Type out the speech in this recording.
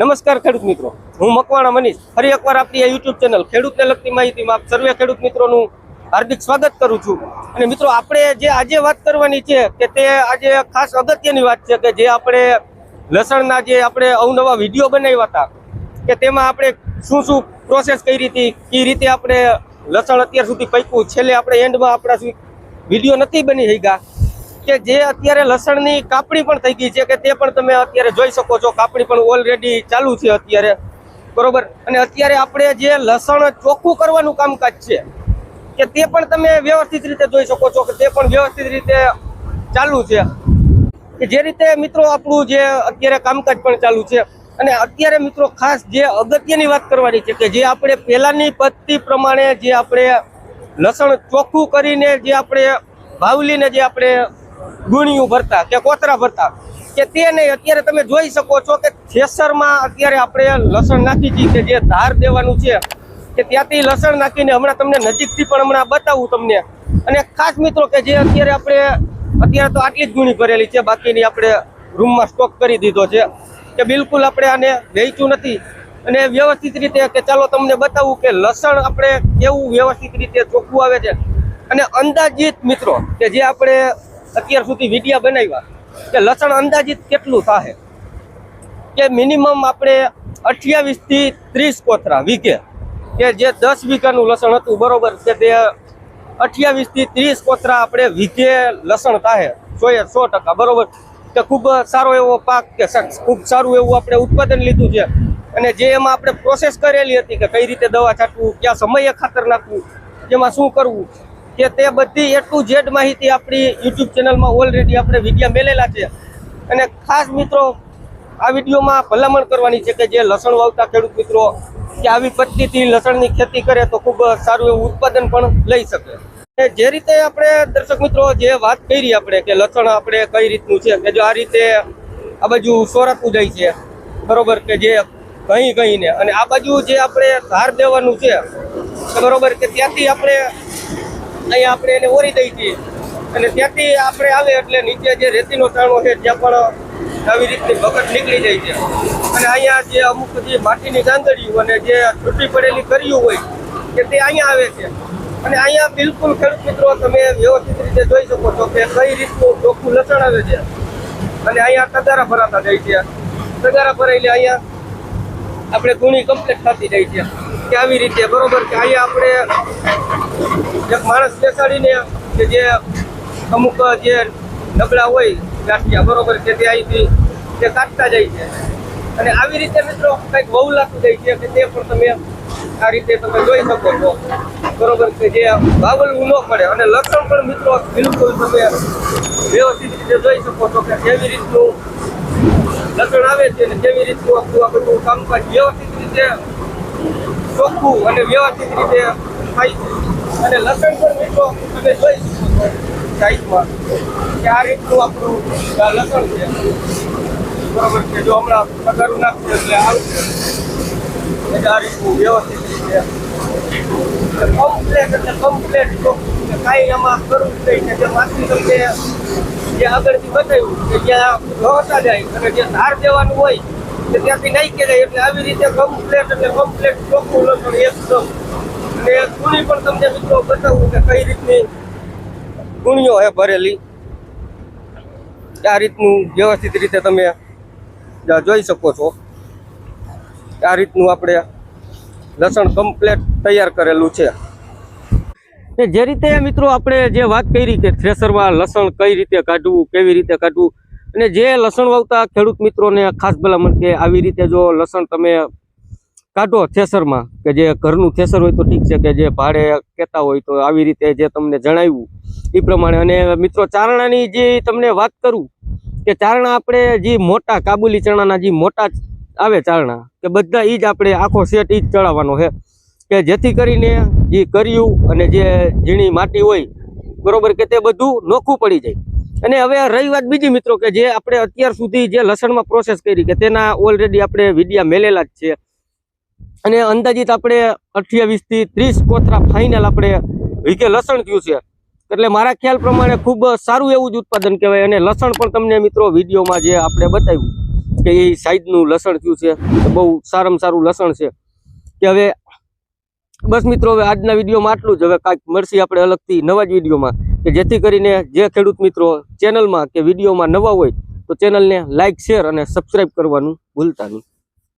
નમસ્કાર ખેડૂત મિત્રો. હું મકવાણા મનીષ. ફરી એકવાર આપણી આ યુટ્યુબ ચેનલ ખેડૂતને લગતી માહિતીમાં આપ સર્વે ખેડૂત મિત્રોનું હાર્દિક સ્વાગત કરું છું. અને મિત્રો, આપણે જે આજે વાત કરવાની છે કે તે આજે ખાસ અગત્યની વાત છે કે જે આપણે લસણના જે આપણે અવનવા વીડિયો બનાવ્યા હતા, કે તેમાં આપણે શું શું પ્રોસેસ કરી હતી કઈ રીતે આપણે લસણ અત્યાર સુધી પૈકું. છેલ્લે આપણે એન્ડમાં આપણા વીડિયો નથી બની શક્યા. કે જે અત્યારે લસણની કાપણી પણ થઈ ગઈ છે કે તે પણ તમે અત્યારે જોઈ શકો છો. કાપણી પણ ઓલરેડી ચાલુ છે અત્યારે. બરોબર? અને અત્યારે આપણે જે લસણ ચોખ્ખું કરવાનું કામકાજ છે, કે તે પણ તમે વ્યવસ્થિત રીતે જોઈ શકો છો કે તે પણ વ્યવસ્થિત રીતે ચાલુ છે. કે જે રીતે મિત્રો આપણું જે અત્યારે કામકાજ પણ ચાલુ છે, અને અત્યારે મિત્રો ખાસ જે અગત્યની વાત કરવાની છે કે જે આપણે પહેલાંની પદ્ધતિ પ્રમાણે જે આપણે લસણ ચોખ્ખું કરીને જે આપણે વાવલીને જે આપણે ગુણિયું ભરતા, કે કોતરા ભરતા. કે તે નહીં, અત્યારે તમે જોઈ શકો છો કે થેસરમાં અત્યારે આપણે લસણ નાખી છીએ કે જે ધાર દેવાનું છે, કે ત્યાંથી લસણ નાખીને હમણાં તમને નજીકથી પણ હમણાં બતાવું તમને. અને ખાસ મિત્રો કે જે અત્યારે આપણે, અત્યારે તો આટલી જ ગુણી ભરેલી છે, બાકીની આપણે રૂમમાં સ્ટોક કરી દીધો છે, કે બિલકુલ આપણે આને વેચ્યું નથી. અને વ્યવસ્થિત રીતે કે ચાલો તમને બતાવું કે લસણ આપણે કેવું વ્યવસ્થિત રીતે ચોખ્ખું આવે છે. અને અંદાજિત મિત્રો, કે જે આપણે અત્યાર સુધી વિડીયા બનાવ્યા કે લસણ અંદાજિત કેટલું થાય કે મિનિમમ આપણે અઠ્યાવીસથી ત્રીસ કોથરા વીઘે. કે જે દસ વીઘાનું લસણ હતું, બરોબર કે તે અઠ્યાવીસથી ત્રીસ કોથરા આપણે વીઘે લસણ થાય સો સો ટકા, બરોબર? કે ખૂબ સારો એવો પાક કે ખૂબ સારું એવું આપણે ઉત્પાદન લીધું છે. અને જે એમાં આપણે પ્રોસેસ કરેલી હતી કે કઈ રીતે દવા છાંટવું, કયા સમયે ખાતર નાખવું એમાં શું કરવું કે તે બધી એ ટુ ઝેડ માહિતી આપણી યુટ્યુબ ચેનલમાં ઓલરેડી આપણે વિડીયા મેલેલા છે. અને ખાસ મિત્રો, આ વિડીયોમાં ભલામણ કરવાની છે કે જે લસણ વાવતા ખેડૂત મિત્રો, કે આવી પદ્ધતિથી લસણની ખેતી કરે તો ખૂબ સારું એવું ઉત્પાદન પણ લઈ શકે. જે રીતે આપણે દર્શક મિત્રો જે વાત કરી આપણે કે લસણ આપણે કઈ રીતનું છે કે જો આ રીતે આ બાજુ સોરાતું જાય છે, બરોબર કે જે ઘઈ ઘઈને, અને આ બાજુ જે આપણે ધાર દેવાનું છે બરોબર કે ત્યાંથી આપણે અહીંયા આપણે એને ઓરી દઈ છીએ અને ત્યાંથી આપણે આવે એટલે નીચે જે રેતીનો ટાણો છે, ત્યાં પણ આવી રીતની બકટ નીકળી જાય છે. અને અહીંયા જે અમુક જે માટીની ગાંગડીઓ અને જે તૂટી પડેલી કર્યું હોય કે તે અહીંયા આવે છે. અને અહીંયા બિલકુલ ખેડૂત મિત્રો, તમે વ્યવસ્થિત રીતે જોઈ શકો છો કે કઈ રીતનું ચોખ્ખું લસણ આવે છે. અને અહીંયા તગારા ભરાતા જાય છે. તગારા ભરાઈને અહીંયા આપણે ગુણી કમ્પ્લીટ થતી જાય છે. કે આવી રીતે બરોબર કે અહીંયા આપણે એક માણસ બેસાડીને કે જે અમુક જે નબળા હોય ગાંઠિયા, બરોબર, કે તે અહીંથી તે કાઢતા જાય છે. અને આવી રીતે મિત્રો કંઈક બહુ લાગતું જાય છે કે તે પણ તમે આ રીતે તમે જોઈ શકો છો. બરોબર, કે જે વાવલવું ન પડે. અને લક્ષણ પણ મિત્રો બિલકુલ તમે વ્યવસ્થિત રીતે જોઈ શકો છો કે કેવી રીતનું લક્ષણ આવે છે અને કેવી રીતનું આખું આ બધું કામકાજ વ્યવસ્થિત રીતે ચોખ્ખું અને વ્યવસ્થિત રીતે થાય છે. અને લસણ પણ મિત્રો તમે જોઈ શકો છો સાઈઝમાં કે આ રીતનું આપણું લસણ છે. બરોબર છે, જો હમણાં પગારું નાખશું એટલે આવશે. એટલે આ રીતનું વ્યવસ્થિત રીતે. કમ્પ્લેટ એટલે કમ્પ્લેટ કે કાંઈ એમાં કરવું જ નહીં કે માથું તમને જે આગળથી બતાવ્યું કે જ્યાં ધોતા જાય અને જે ધાર દેવાનું હોય તે ત્યાંથી નાખી જાય એટલે આવી રીતે કમ્પ્લેટ એટલે કમ્પ્લેટ ચોખ્ખું લસણ એકદમ અને ગુણી પણ તમને મિત્રો બતાવું કે કઈ રીતની ગુણીઓ હે ભરેલી. આ રીતનું વ્યવસ્થિત રીતે તમે જોઈ શકો છો. આ રીતનું આપણે લસણ કમ્પ્લેટ તૈયાર કરેલું છે. જે રીતે મિત્રો આપણે જે વાત કરી કે થ્રેસરમાં લસણ કઈ રીતે કાઢવું, કેવી રીતે કાઢવું, અને જે લસણ વાવતા ખેડૂત મિત્રોને ખાસ ભલામણ કે આવી રીતે જો લસણ તમે કાઢો થેસરમાં, કે જે ઘરનું થેસર હોય તો ઠીક છે, કે જે ભાડે કહેતા હોય તો આવી રીતે જે તમને જણાવ્યું એ પ્રમાણે. અને મિત્રો, ચારણાની જે તમને વાત કરું, કે ચારણા આપણે જે મોટા કાબુલી ચણાના જે મોટા આવે ચારણા, કે બધા એ જ આપણે આખો સેટ એ જ ચડાવવાનો છે. કે જેથી કરીને જે કર્યું અને જે ઝીણી માટી હોય, બરોબર, કે તે બધું નોખું પડી જાય. અને હવે રહી વાત બીજી, મિત્રો, કે જે આપણે અત્યાર સુધી જે લસણમાં પ્રોસેસ કરી, કે તેના ઓલરેડી આપણે વિડીયા મેલેલા જ છે. અને અંદાજિત આપણે અઠ્યાવીસથી ત્રીસ કોથરા ફાઇનલ આપણે વીકે લસણ થયું છે. એટલે મારા ખ્યાલ પ્રમાણે ખૂબ સારું એવું જ ઉત્પાદન કહેવાય. અને લસણ પણ તમને મિત્રો વિડીયોમાં જે આપણે બતાવ્યું કે એ સાઈઝનું લસણ થયું છે. બહુ સારામાં સારું લસણ છે. કે હવે બસ મિત્રો, હવે આજના વિડીયોમાં આટલું જ. હવે કાંઈક મળશે આપણે અલગથી નવા જ વિડીયોમાં. કે જેથી કરીને જે ખેડૂત મિત્રો ચેનલમાં કે વિડીયોમાં નવા હોય, તો ચેનલને લાઇક શેર અને સબસ્ક્રાઇબ કરવાનું ભૂલતા નહીં.